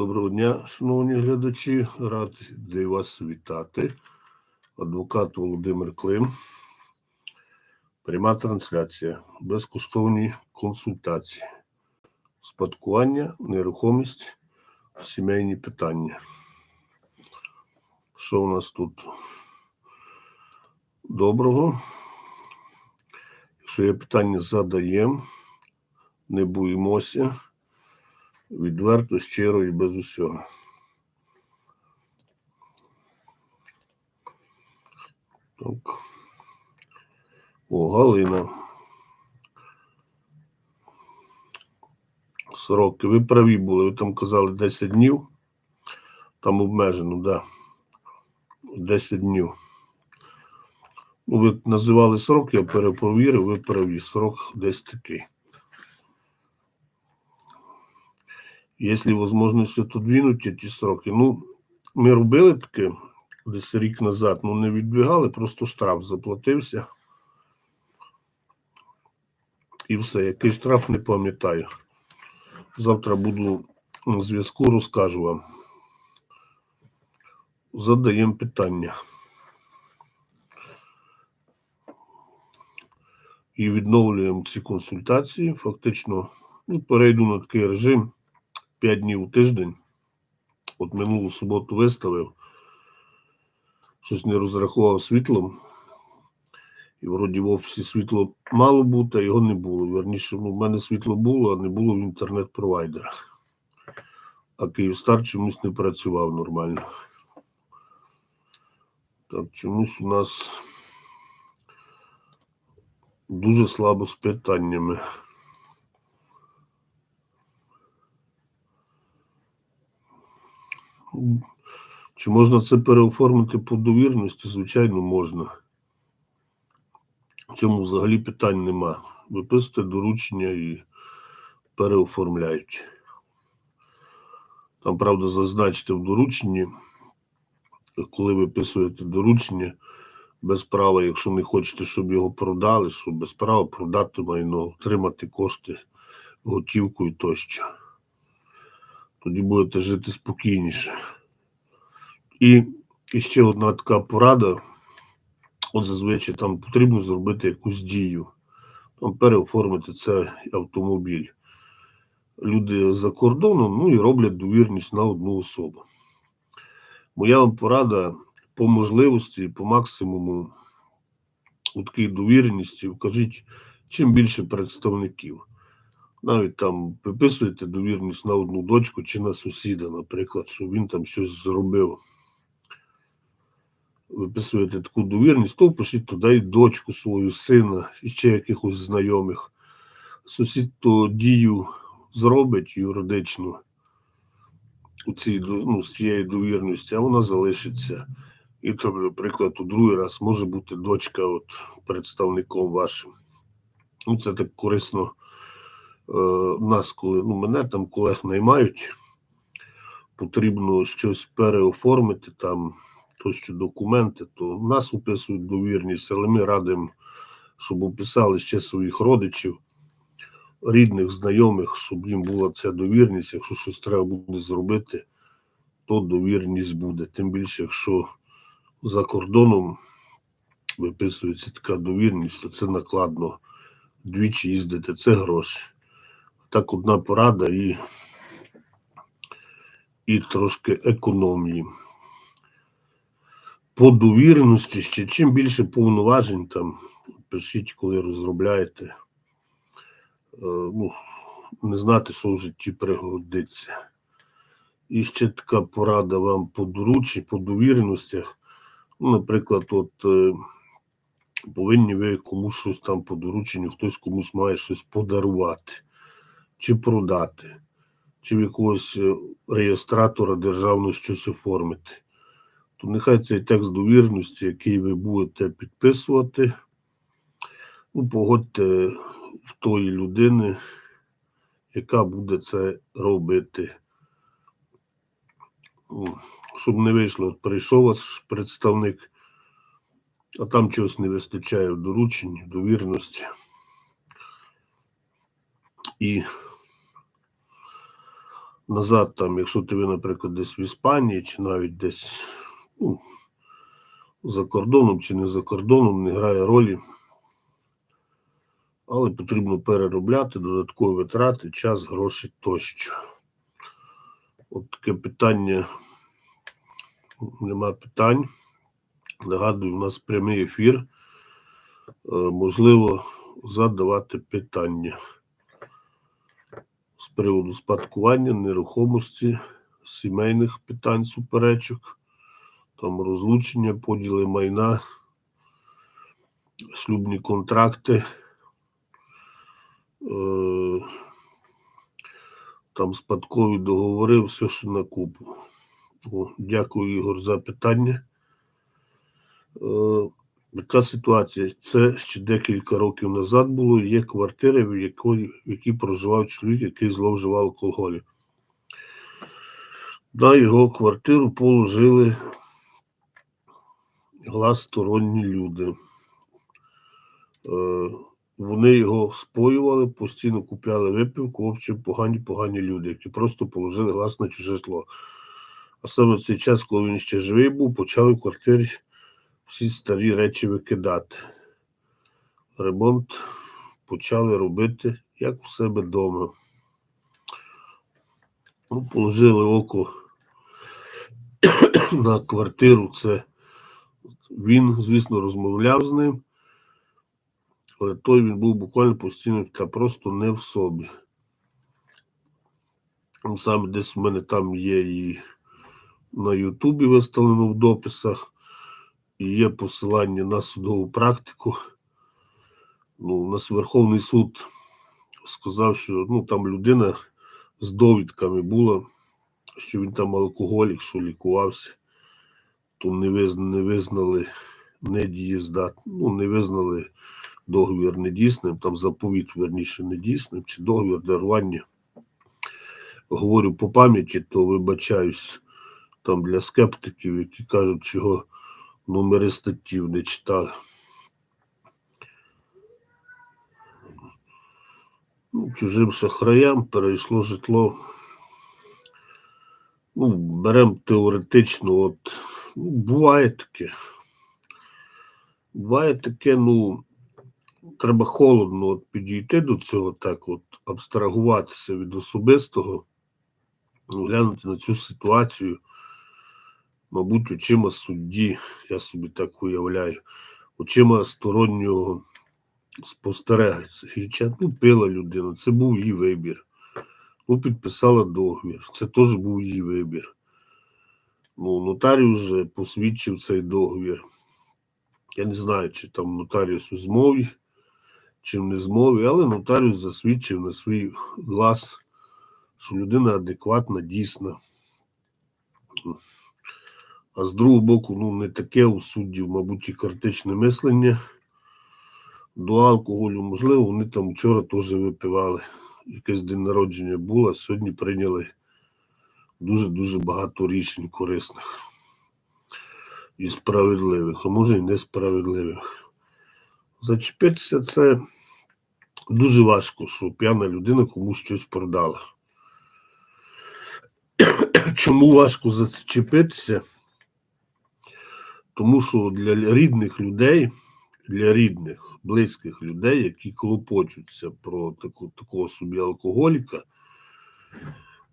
Доброго дня, шановні глядачі. Радий вас вітати. Адвокат Володимир Клим. Пряма трансляція. Безкоштовні консультації. Спадкування, нерухомість, сімейні питання. Що у нас тут? Доброго. Якщо є питання, задаємо. Не боїмося. Відверто, щиро і без усього. Так. О, Галина. Сроки. Ви праві були. Ви там казали 10 днів. Там обмежено. Да. 10 днів. Ну, ви називали срок, я перепровірив, ви праві. Срок десь такий. Если возможность отодвинуть эти сроки. Ну, ми робили таке десь рік назад, ну не відбігали, просто штраф заплатився. І все, який штраф не пам'ятаю. Завтра буду на зв'язку, розкажу вам. Задаємо питання. І відновлюємо ці консультації. Фактично, ну, перейду на такий режим. 5 днів у тиждень. От минулу суботу виставив, щось не розрахував світлом. І вроді в офісі світло мало бути, а його не було. Верніше, ну, в мене світло було, а не було в інтернет-провайдерах. А Київстар чомусь не працював нормально. Так, чомусь у нас дуже слабо з питаннями. Чи можна це переоформити по довірності? Звичайно, можна. В цьому взагалі питань нема. Виписуєте доручення і переоформляють. Там, правда, зазначте в дорученні, коли виписуєте доручення без права, якщо не хочете, щоб його продали, що без права продати майно, отримати кошти готівкою тощо. Тоді будете жити спокійніше. І, ще одна така порада. От зазвичай там потрібно зробити якусь дію, там переоформити цей автомобіль. Люди за кордоном ну і роблять довірність на одну особу. Моя вам порада по можливості, по максимуму у такій довіреності вкажіть чим більше представників. Навіть там виписуєте довірність на одну дочку чи на сусіда, наприклад, щоб він там щось зробив виписуєте таку довірність, то пишіть туди і дочку свою, сина, і ще якихось знайомих. Сусід то дію зробить юридично у цій, ну, з цієї довірності, а вона залишиться. І там, наприклад, у другий раз може бути дочка от, представником вашим. Ну, Це так корисно нас, коли ну, мене там колег наймають, потрібно щось переоформити там тощо документи, то нас описують довірність, але ми радимо, щоб описали ще своїх родичів, рідних, знайомих, щоб їм була ця довірність. Якщо щось треба буде зробити, то довірність буде. Тим більше, якщо за кордоном виписується така довірність, то це накладно двічі їздити, це гроші. Так, одна порада і, і трошки економії по довіреності ще чим більше повноважень там пишіть, коли розробляєте. Е, ну, Не знати, що в житті пригодиться. І ще така порада вам по доручі, по довіреностях. Ну, Наприклад, от е, повинні ви комусь щось там по дорученню, хтось комусь має щось подарувати, чи продати, чи в якогось е, реєстратора державного щось оформити то нехай цей текст довірності, який ви будете підписувати, ну, погодьте в тої людини, яка буде це робити. Щоб не вийшло, прийшов ваш представник, а там чогось не вистачає в дорученні, довірності. І назад, там, якщо ти, наприклад, десь в Іспанії, чи навіть десь ну, за кордоном чи не за кордоном, не грає ролі. Але потрібно переробляти додаткові витрати, час, гроші тощо. От таке питання. Нема питань. Нагадую, у нас прямий ефір. Е, Можливо, задавати питання приводу спадкування, нерухомості, сімейних питань, суперечок, там розлучення, поділи майна, шлюбні контракти. е, Там спадкові договори, все, що на купу. Дякую, Ігор, за питання. Яка ситуація? Це ще декілька років назад було. Є квартири, в якої, в якій проживав чоловік, який зловживав алкоголю. На його квартиру положили глас сторонні люди. Е, Вони його споювали, постійно купляли випивку, в общем, погані, погані люди, які просто положили глас на чуже житло. А саме в цей час, коли він ще живий був, почали в квартирі всі старі речі викидати. Ремонт почали робити як у себе вдома. Ну, положили око на квартиру. Це він, звісно, розмовляв з ним, але той він був буквально постійно та просто не в собі. Саме десь в мене там є і на Ютубі виставлено в дописах, є посилання на судову практику. Ну, у нас Верховний суд сказав, що ну, там людина з довідками була, що він там алкоголік, що лікувався, то не, виз, не визнали недієздат, ну, не визнали договір недійсним, там заповіт, верніше, недійсним, чи договір дарування. Говорю по пам'яті, то вибачаюсь там для скептиків, які кажуть, чого номери статтів не читали. Ну, чужим шахраям перейшло житло. Ну, беремо теоретично, от, ну, буває таке. Буває таке, ну, треба холодно от підійти до цього, так от абстрагуватися від особистого, ну, глянути на цю ситуацію, мабуть, очима судді, я собі так уявляю, очима стороннього спостерігача. Ну, пила людина, це був її вибір. Ну, підписала договір, це теж був її вибір. Ну, нотаріус вже посвідчив цей договір. Я не знаю, чи там нотаріус у змові, чи не змові, але нотаріус засвідчив на свій глас, що людина адекватна, дійсна. А з другого боку, ну, не таке у суддів, мабуть, і критичне мислення. До алкоголю, можливо, вони там вчора теж випивали. Якесь день народження було, сьогодні прийняли дуже-дуже багато рішень корисних і справедливих, а може і несправедливих. Зачепитися це дуже важко, що п'яна людина комусь щось продала. Чому важко зачепитися? Тому що для рідних людей, для рідних, близьких людей, які клопочуться про таку, такого собі алкоголіка,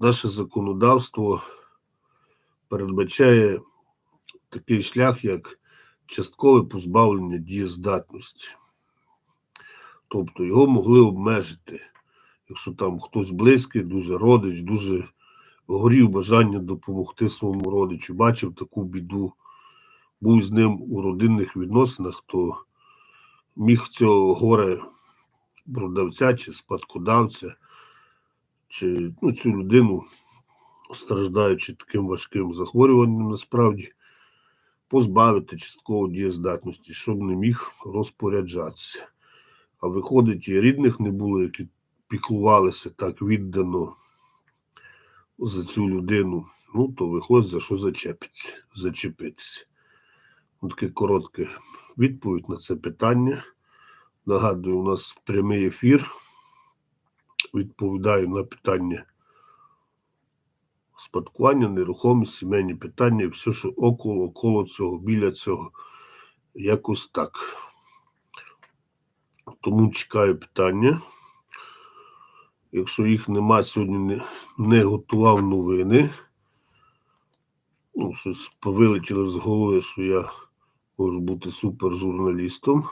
наше законодавство передбачає такий шлях, як часткове позбавлення дієздатності. Тобто його могли обмежити, якщо там хтось близький, дуже родич, дуже горів бажання допомогти своєму родичу, бачив таку біду, був з ним у родинних відносинах, то міг цього горе продавця чи спадкодавця, чи ну, цю людину, страждаючи таким важким захворюванням, насправді, позбавити частково дієздатності, щоб не міг розпоряджатися. А виходить, і рідних не було, які піклувалися так віддано за цю людину. Ну, то виходить, за що зачепиться, зачепитися. Таке коротке відповідь на це питання. Нагадую, у нас прямий ефір. Відповідаю на питання спадкування, нерухомість, сімейні питання, і все, що около, около цього, біля цього. Якось так. Тому чекаю питання. Якщо їх нема, сьогодні не, не готував новини. Ну, щось повилетіло з голови, що я можу бути супержурналістом.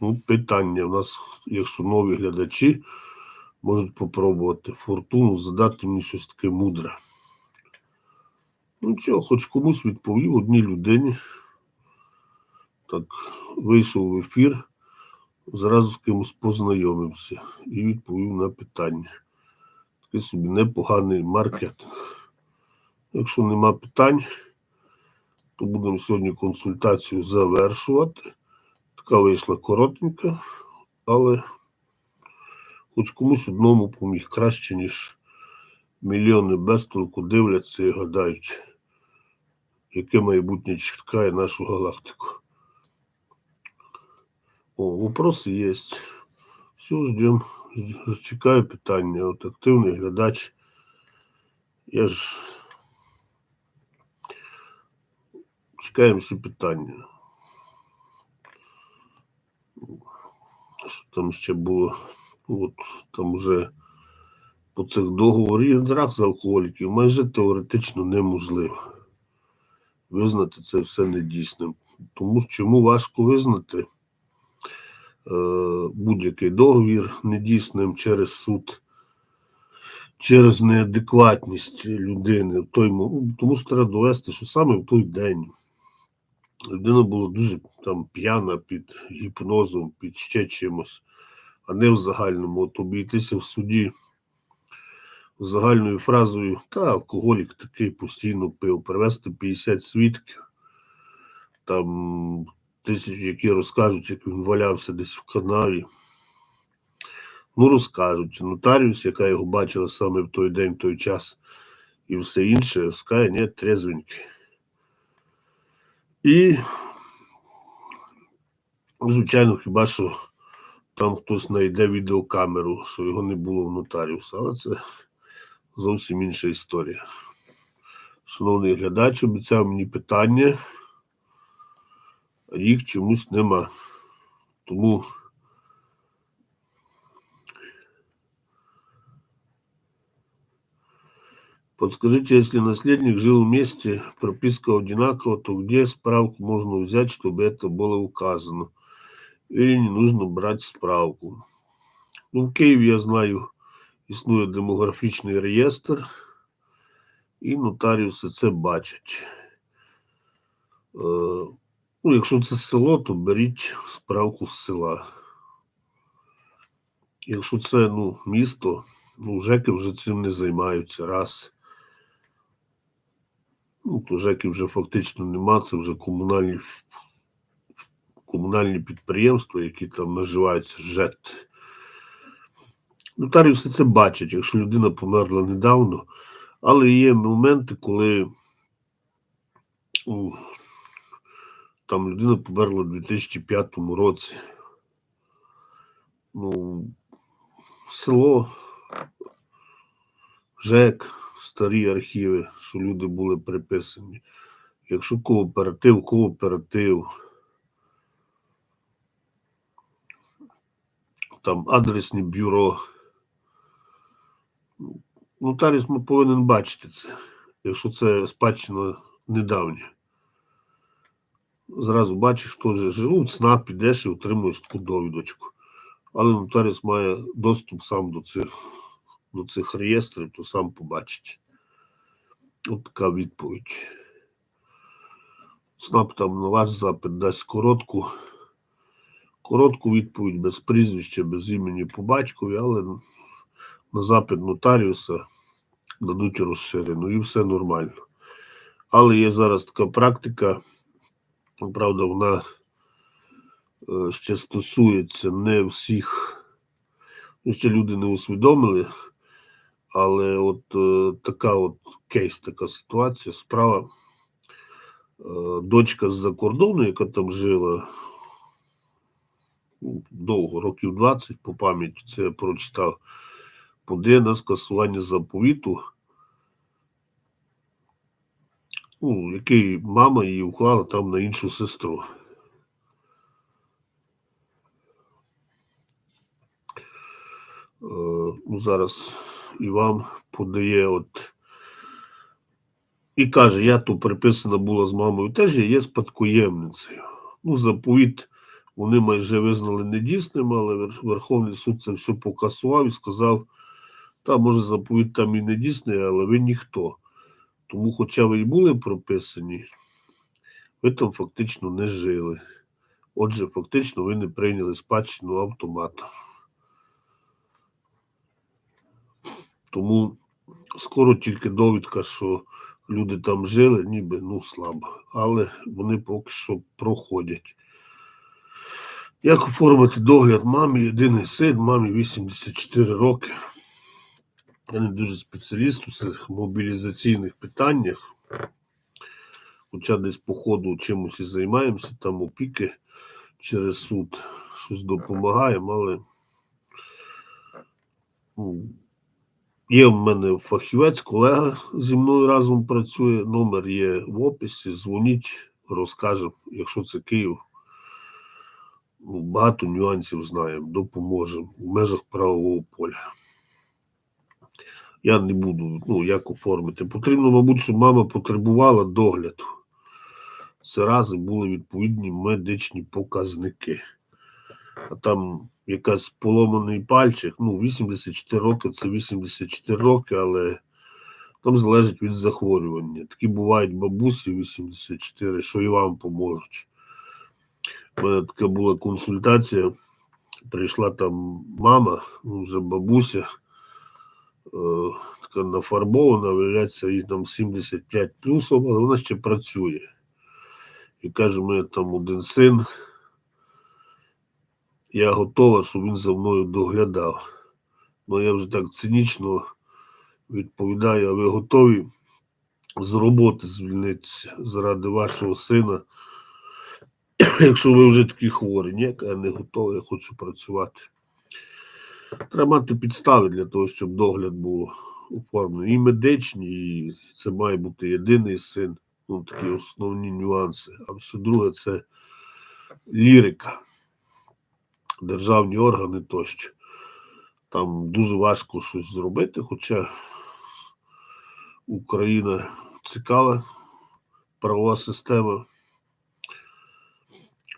Ну, питання. У нас, якщо нові глядачі, можуть попробувати фортуну задати мені щось таке мудре. Ну, чого, хоч комусь відповів одній людині. Так, вийшов в ефір, зразу з кимось познайомився і відповів на питання. Такий собі непоганий маркетинг. Якщо нема питань, то будемо сьогодні консультацію завершувати. Така вийшла коротенька, але хоч комусь одному поміг краще, ніж мільйони без толку дивляться і гадають, яке майбутнє чекає нашу галактику. О, вопроси є. Все, ждем. Чекаю питання. От активний глядач. Я ж чекаємо питання. Що там ще було? От там вже по цих договорах з алкоголіків майже теоретично неможливо визнати це все недійсним. Тому чому важко визнати е, будь-який договір недійсним через суд, через неадекватність людини. В той, тому що треба довести, що саме в той день людина була дуже там п'яна під гіпнозом, під ще чимось, а не в загальному. От обійтися в суді загальною фразою, та алкоголік такий постійно пив, привезти 50 свідків, там тисячі, які розкажуть, як він валявся десь в канаві. Ну, розкажуть. Нотаріус, яка його бачила саме в той день, в той час, і все інше, скаже, ні, трезвенький. І, звичайно, хіба що там хтось знайде відеокамеру, що його не було в нотаріуса, але це зовсім інша історія. Шановний глядач, обіцяв мені питання, їх чомусь нема. Тому Подскажите, если наследник жил вместе, прописка одинакова, то где справку можно взять, чтобы это было указано? Или не нужно брать справку? Ну, в Києві, я знаю, існує демографічний реєстр, і нотаріуси це бачать. Е, ну, якщо це село, то беріть справку з села. Якщо це ну, місто, ну, ЖЕКи вже цим не займаються. Раз. Ну, то ЖЕКи вже фактично нема, це вже комунальні, комунальні підприємства, які там наживаються ЖЕТ. Нотаріуси це бачать, якщо людина померла недавно, але є моменти, коли ну, там людина померла у 2005 році. Ну, село, ЖЕК, старі архіви, що люди були приписані. Якщо кооператив, кооператив. Там адресні бюро. Нотаріус ми повинен бачити це, якщо це спадщина недавня. Зразу бачиш, хто же живуть, СНАП, підеш і отримуєш таку довідочку. Але нотаріус має доступ сам до цих, до цих реєстрів, то сам побачить. От така відповідь. СНАП там на ваш запит дасть коротку, коротку відповідь без прізвища, без імені по батькові, але на запит нотаріуса дадуть розширену і все нормально. Але є зараз така практика, правда, вона е, ще стосується не всіх, ну, ще люди не усвідомили, але от е, така от кейс, така ситуація, справа. Е, Дочка з-за кордону, яка там жила, ну, довго, років 20 по пам'яті, це я прочитав, подає на скасування заповіту, ну, який мама її уклала там на іншу сестру. Е, ну, зараз і вам подає от. І каже, я тут приписана була з мамою теж, я є спадкоємницею. Ну, заповіт вони майже визнали недійсним, але Верховний суд це все покасував і сказав, та може заповіт там і недійсний, але ви ніхто. Тому, хоча ви і були прописані, ви там фактично не жили. Отже, фактично ви не прийняли спадщину автомата. Тому скоро тільки довідка, що люди там жили, ніби ну слабо, але вони поки що проходять. Як оформити догляд мамі? Єдиний син, мамі 84 роки. Я не дуже спеціаліст у цих мобілізаційних питаннях. Хоча десь по ходу чимось і займаємося, там опіки через суд щось допомагаємо, але ну, Є в мене фахівець, колега зі мною разом працює. Номер є в описі. Дзвоніть, розкажемо, якщо це Київ. Ну, багато нюансів знаємо, допоможемо в межах правового поля. Я не буду, ну, як оформити. Потрібно, мабуть, щоб мама потребувала догляду. Це рази були відповідні медичні показники. А там якась поломаний пальчик. Ну, 84 роки це 84 роки, але там залежить від захворювання. Такі бувають бабусі 84, що і вам поможуть. У мене така була консультація. Прийшла там мама, ну, вже бабуся, е, така нафарбована, виявляється, їй там 75 плюсом, але вона ще працює. І каже, у мене там один син, я готова, щоб він за мною доглядав. Ну, я вже так цинічно відповідаю, а ви готові з роботи звільнитися заради вашого сина, якщо ви вже такі хворі. Ні, я не готовий, я хочу працювати. Треба мати підстави для того, щоб догляд було оформлений. І медичні, і це має бути єдиний син. Ну, такі основні нюанси. А все друге це лірика державні органи тощо. Там дуже важко щось зробити, хоча Україна цікава правова система.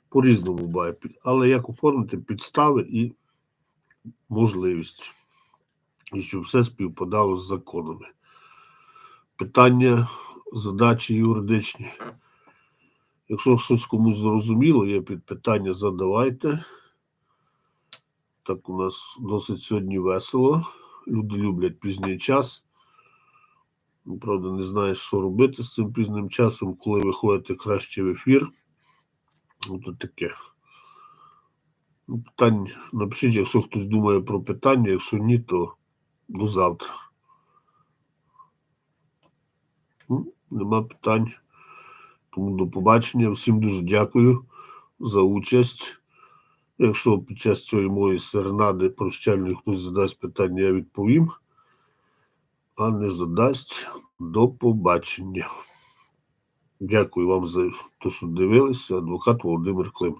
По-різному буває. Але як оформити підстави і можливість, і щоб все співпадало з законами. Питання, задачі юридичні. Якщо щось комусь зрозуміло, є під питання, задавайте. Так у нас досить сьогодні весело. Люди люблять пізній час. Ну, Правда, не знаєш, що робити з цим пізнім часом, коли виходите краще в ефір. Ну, то таке. Ну, питань напишіть, якщо хтось думає про питання, якщо ні, то до завтра. Нема питань. Тому до побачення. Всім дуже дякую за участь. Якщо під час цієї моєї серенади прощальної хтось задасть питання, я відповім. А не задасть до побачення. Дякую вам за те, що дивилися. Адвокат Володимир Клим.